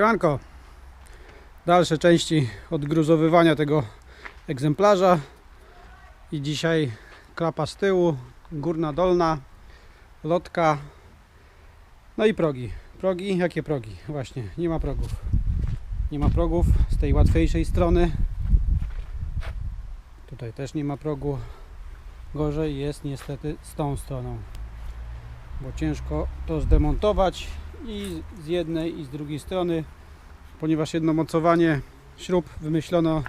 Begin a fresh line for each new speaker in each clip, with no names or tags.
Siemanko. Dalsze części odgruzowywania tego egzemplarza. I dzisiaj klapa z tyłu, górna, dolna, lotka, no i progi. Progi, jakie progi? Właśnie, nie ma progów. Nie ma progów z tej łatwiejszej strony. Tutaj też nie ma progu. Gorzej jest niestety z tą stroną. Bo ciężko to zdemontować i z jednej i z drugiej strony, ponieważ jedno mocowanie śrub wymyślono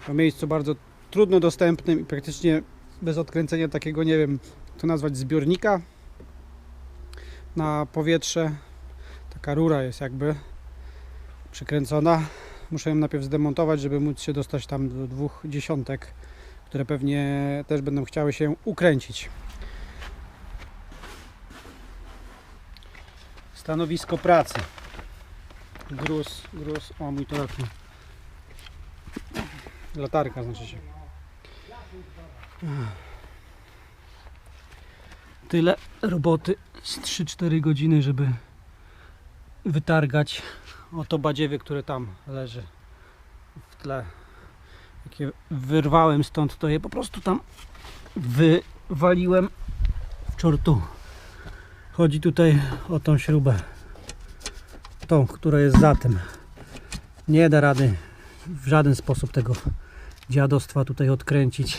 w miejscu bardzo trudno dostępnym i praktycznie bez odkręcenia takiego, nie wiem, to nazwać zbiornika na powietrze. Taka rura jest jakby przykręcona. Muszę ją najpierw zdemontować, żeby móc się dostać tam do dwóch dziesiątek, które pewnie też będą chciały się ukręcić. Stanowisko pracy. Gruz, gruz. O, mój telefon. Latarka znaczy się. Tyle roboty z 3-4 godziny, żeby wytargać oto badziewie, które tam leży w tle. Jakie wyrwałem stąd, to je po prostu tam wywaliłem w czortu. Chodzi tutaj o tą śrubę. Tą, która jest za tym. Nie da rady w żaden sposób tego dziadostwa tutaj odkręcić.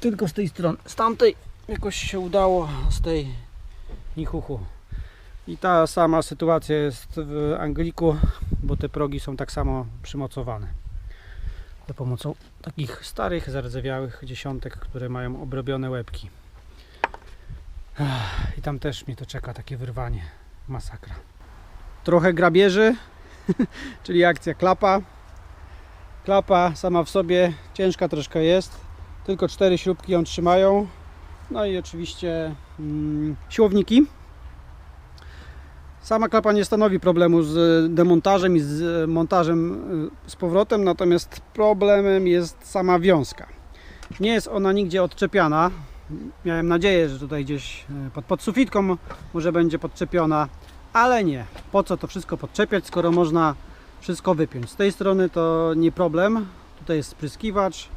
Tylko z tej strony. Z tamtej jakoś się udało, z tej nichuchu. I ta sama sytuacja jest w Angliku, bo te progi są tak samo przymocowane. Za pomocą takich starych, zardzewiałych dziesiątek, które mają obrobione łebki. I tam też mnie to czeka takie wyrwanie. Masakra. Trochę grabieży, czyli akcja klapa. Klapa sama w sobie ciężka troszkę jest. Tylko cztery śrubki ją trzymają. No i oczywiście mm, siłowniki. Sama klapa nie stanowi problemu z demontażem i z montażem y, z powrotem, natomiast problemem jest sama wiązka. Nie jest ona nigdzie odczepiana, Miałem nadzieję, że tutaj gdzieś e, pod, pod sufitką może będzie podczepiona, ale nie. Po co to wszystko podczepiać, skoro można wszystko wypiąć. Z tej strony to nie problem. Tutaj jest spryskiwacz.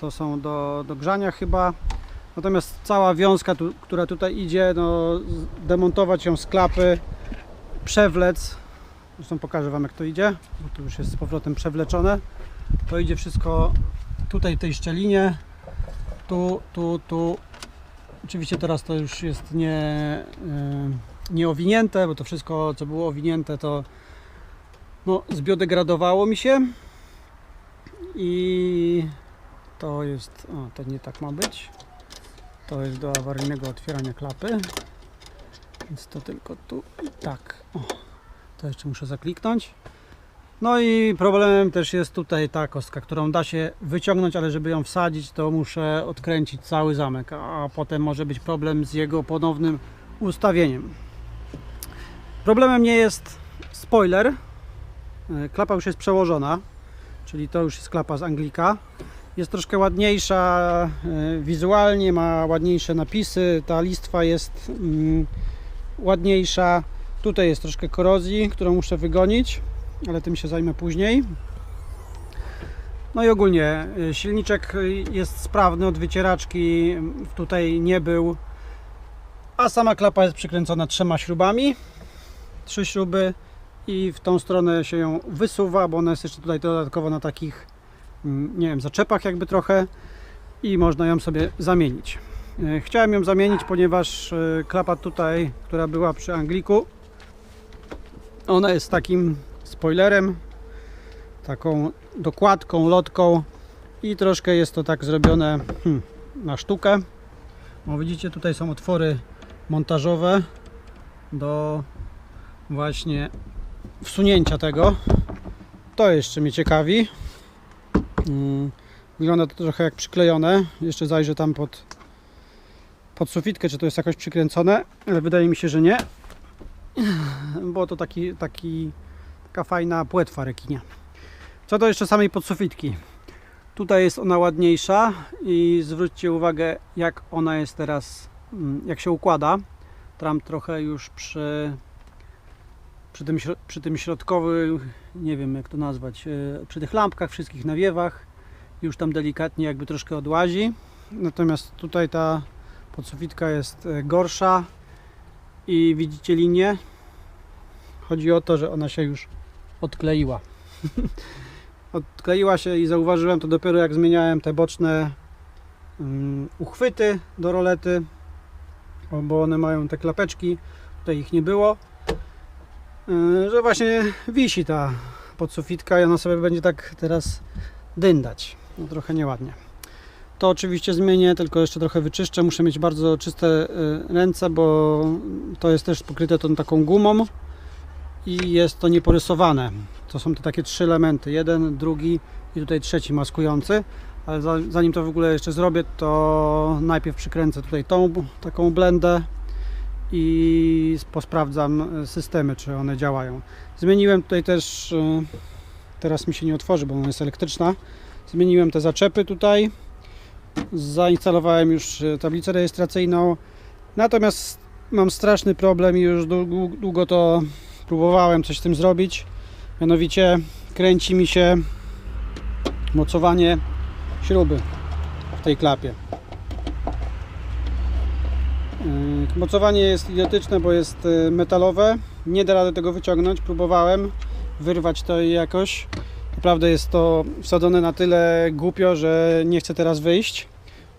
To są do, do grzania chyba. Natomiast cała wiązka, tu, która tutaj idzie, no, demontować ją z klapy, przewlec. Zresztą pokażę Wam jak to idzie, bo tu już jest z powrotem przewleczone. To idzie wszystko tutaj w tej szczelinie tu, tu, tu. Oczywiście teraz to już jest nie, yy, nie owinięte, bo to wszystko co było owinięte to no, zbiodegradowało mi się. I to jest, o to nie tak ma być. To jest do awaryjnego otwierania klapy. Więc to tylko tu i tak. O, to jeszcze muszę zakliknąć no i problemem też jest tutaj ta kostka, którą da się wyciągnąć, ale żeby ją wsadzić, to muszę odkręcić cały zamek, a potem może być problem z jego ponownym ustawieniem. Problemem nie jest spoiler. E, klapa już jest przełożona, czyli to już jest klapa z Anglika. Jest troszkę ładniejsza e, wizualnie, ma ładniejsze napisy, ta listwa jest mm, ładniejsza. Tutaj jest troszkę korozji, którą muszę wygonić ale tym się zajmę później. No i ogólnie y, silniczek jest sprawny, od wycieraczki tutaj nie był, a sama klapa jest przykręcona trzema śrubami, trzy śruby i w tą stronę się ją wysuwa, bo ona jest jeszcze tutaj dodatkowo na takich, mm, nie wiem, zaczepach jakby trochę i można ją sobie zamienić. Y, chciałem ją zamienić, ponieważ y, klapa tutaj, która była przy Angliku, ona jest takim spoilerem, taką dokładką, lotką i troszkę jest to tak zrobione hmm, na sztukę. Bo widzicie, tutaj są otwory montażowe do właśnie wsunięcia tego. To jeszcze mnie ciekawi. Hmm, wygląda to trochę jak przyklejone. Jeszcze zajrzę tam pod, pod sufitkę, czy to jest jakoś przykręcone, ale wydaje mi się, że nie. Bo to taki, taki Taka fajna płetwa rekinia. Co do jeszcze samej podsufitki. Tutaj jest ona ładniejsza i zwróćcie uwagę jak ona jest teraz, mm, jak się układa. Tam trochę już przy, przy tym, przy tym środkowym, nie wiem jak to nazwać, e, przy tych lampkach, wszystkich nawiewach już tam delikatnie jakby troszkę odłazi. Natomiast tutaj ta podsufitka jest e, gorsza i widzicie linię. Chodzi o to, że ona się już odkleiła. odkleiła się i zauważyłem to dopiero jak zmieniałem te boczne mm, uchwyty do rolety, bo one mają te klapeczki, tutaj ich nie było, Yy, że właśnie wisi ta podsufitka i ona sobie będzie tak teraz dyndać. No trochę nieładnie. To oczywiście zmienię, tylko jeszcze trochę wyczyszczę. Muszę mieć bardzo czyste yy, ręce, bo to jest też pokryte tą taką gumą i jest to nieporysowane. To są te takie trzy elementy. Jeden, drugi i tutaj trzeci maskujący. Ale za- zanim to w ogóle jeszcze zrobię, to najpierw przykręcę tutaj tą taką blendę i posprawdzam e, systemy, czy one działają. Zmieniłem tutaj też, e, teraz mi się nie otworzy, bo ona jest elektryczna. Zmieniłem te zaczepy tutaj. Zainstalowałem już e, tablicę rejestracyjną. Natomiast mam straszny problem i już długo to próbowałem coś z tym zrobić. Mianowicie kręci mi się mocowanie śruby w tej klapie. Yy, Mocowanie jest idiotyczne, bo jest yy, metalowe. Nie da rady tego wyciągnąć. Próbowałem wyrwać to jakoś. Naprawdę jest to wsadzone na tyle głupio, że nie chcę teraz wyjść.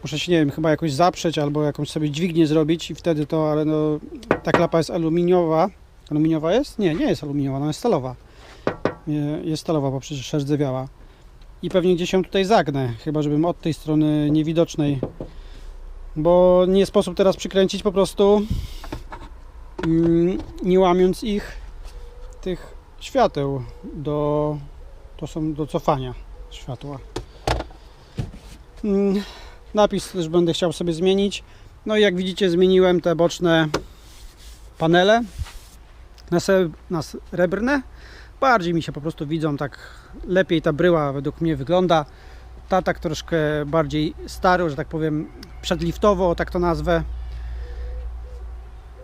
Muszę się, nie wiem, chyba jakoś zaprzeć albo jakąś sobie dźwignię zrobić i wtedy to, ale no, ta klapa jest aluminiowa. Aluminiowa jest? Nie, nie jest aluminiowa, ona jest stalowa. Jest stalowa, bo przecież rdzewiała. I pewnie gdzieś się tutaj zagnę, chyba żebym od tej strony niewidocznej bo nie sposób teraz przykręcić po prostu mm, nie łamiąc ich tych świateł do to są do cofania światła Mm, napis też będę chciał sobie zmienić no i jak widzicie zmieniłem te boczne panele na, srebrne bardziej mi się po prostu widzą tak lepiej ta bryła według mnie wygląda ta tak troszkę bardziej stary, że tak powiem przedliftowo, tak to nazwę.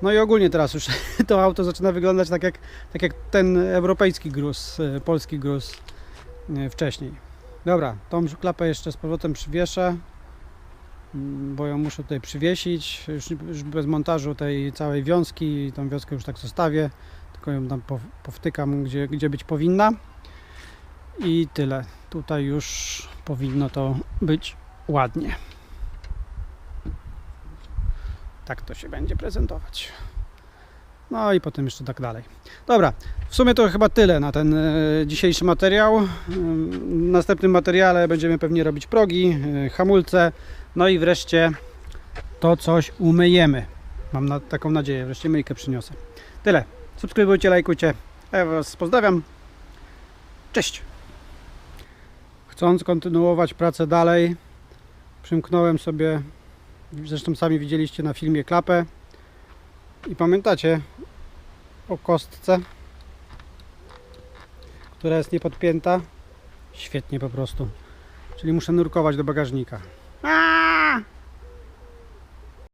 No i ogólnie teraz już to auto zaczyna wyglądać tak jak, tak jak ten europejski gruz, e, polski gruz e, wcześniej. Dobra, tą klapę jeszcze z powrotem przywieszę, mm, bo ją muszę tutaj przywiesić, już, już bez montażu tej całej wiązki, tą wiązkę już tak zostawię, tylko ją tam pow- powtykam gdzie, gdzie być powinna. I tyle. Tutaj już powinno to być ładnie. Tak to się będzie prezentować. No i potem jeszcze tak dalej. Dobra, w sumie to chyba tyle na ten e, dzisiejszy materiał. Ym, W następnym materiale będziemy pewnie robić progi, e, hamulce, no i wreszcie to coś umyjemy. Mam taką nadzieję, wreszcie myjkę przyniosę. Tyle. Subskrybujcie, lajkujcie. Ja Was pozdrawiam. Cześć! Chcąc kontynuować pracę dalej, przymknąłem sobie, zresztą sami widzieliście na filmie klapę i pamiętacie o kostce, która jest niepodpięta. Świetnie po prostu. Czyli muszę nurkować do bagażnika.